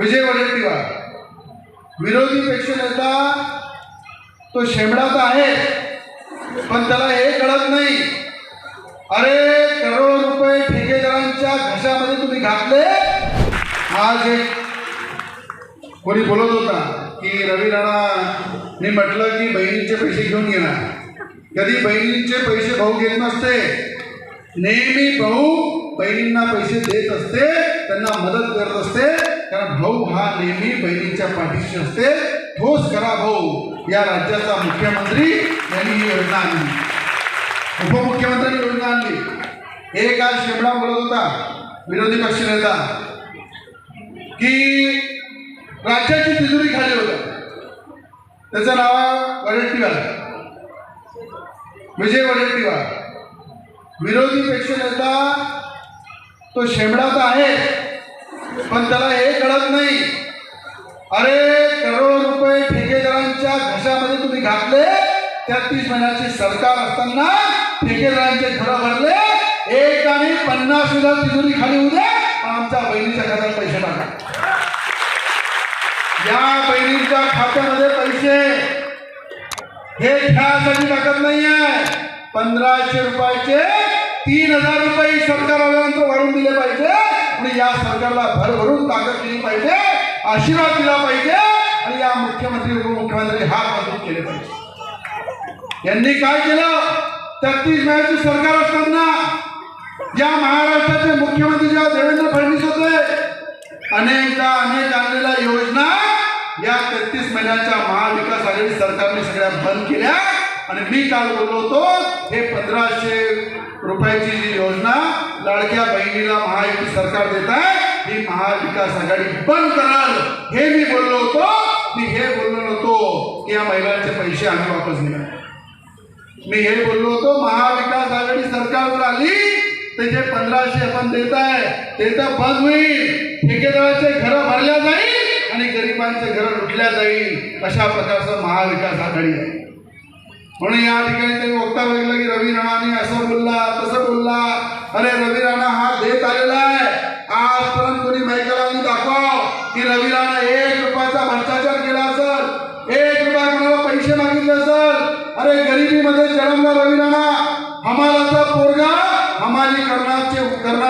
विजय वडेट्टीवार. विरोधी पक्षनेता तो शेमडा तर आहे पण त्याला हे कळत नाही. अरे करोड रुपये ठेकेदारांच्या घशामध्ये तुम्ही घातले? आज एक कोणी बोलत होता की रवी राणा मी म्हटलं की बहिणीचे पैसे घेऊन येणार कधी बहिणींचे पैसे भाऊ घेत नसते. नेहमी भाऊ बहिणींना पैसे देत असते त्यांना मदत करत असते. कारण भाऊ हा नेहमी बहिणीच्या पाठीशी असते. ठोस करा भाऊ. या राज्याचा मुख्यमंत्री यांनी ही योजना आणली. उपमुख्यमंत्र्यांनी योजना आणली. एक आज शेमडा बोलत होता? विरोधी पक्षनेता की राज्याची तिजोरी खाली होतं. त्याचं नाव आहे वडेट्टीवार. विजय वडेट्टीवार. विरोधी पक्षनेता तो शेमडा तर आहे. पण त्याला हे कळत नाही. अरे करोडो रुपये ठेकेदारांच्या घशामध्ये तुम्ही घातले तीस महिन्याचे सरकार असताना ठेकेदारांचे घर भरले एक आणि पन्नास हजार तिजोरी खाली होऊ दे आमच्या बहिणीच्या खात्यात पैसे टाका. या बहिणींच्या खात्यामध्ये पैसे. हे खेळासाठी टाकत नाहीये. पंधराशे रुपयाचे तीन हजार रुपये सरकार वाढवून दिले पाहिजे. आणि या सरकारला भरभरून ताकद दिली पाहिजे आशीर्वाद दिला पाहिजे आणि या मुख्यमंत्री उपमुख्यमंत्री हात मजबूत केले पाहिजे. यांनी काय केलं? तेहतीस मेची सरकार असताना या महाराष्ट्राचे मुख्यमंत्री जेव्हा देवेंद्र फडणवीस होते अनेकदा अनेक आणलेल्या योजना या तेहतीस महिन्याच्या महाविकास आघाडी सरकारने सगळ्या बंद केल्या. आणि मी काल बोललो होतो हे पंधराशे रुपयाची जी योजना लाडक्या बहिणीला महायुती सरकार देत आहे ही महाविकास आघाडी बंद कराल हे मी बोललो होतो मी हे बोललो नव्हतो की या महिलांचे पैसे आम्ही वापस घेणार. मी हे बोललो होतो महाविकास आघाडी सरकारवर आली ते जे पंधराशे आपण देत आहे ते तर बंद होईल. ठेकेदाराचे घरं भरल्या जाईल आणि गरिबांचे घरं लुटल्या जाईल अशा प्रकारचं महाविकास आघाडी आहे. म्हणून या ठिकाणी त्यांनी वक्तव्य केलं की रवी राणाने असं बोलला तसं बोलला. अरे रवी राणा हा देत आलेला आहे. आजपर्यंत कोणी माहिती दाखवा की रवी राणा एक रुपयाचा भ्रष्टाचार केला असेल. एक रुपया कोणाला पैसे मागितले असेल. अरे गरिबीमध्ये जन्मला रवी राणा. हमालाचा पोरगा हमाली करण्याचे करणार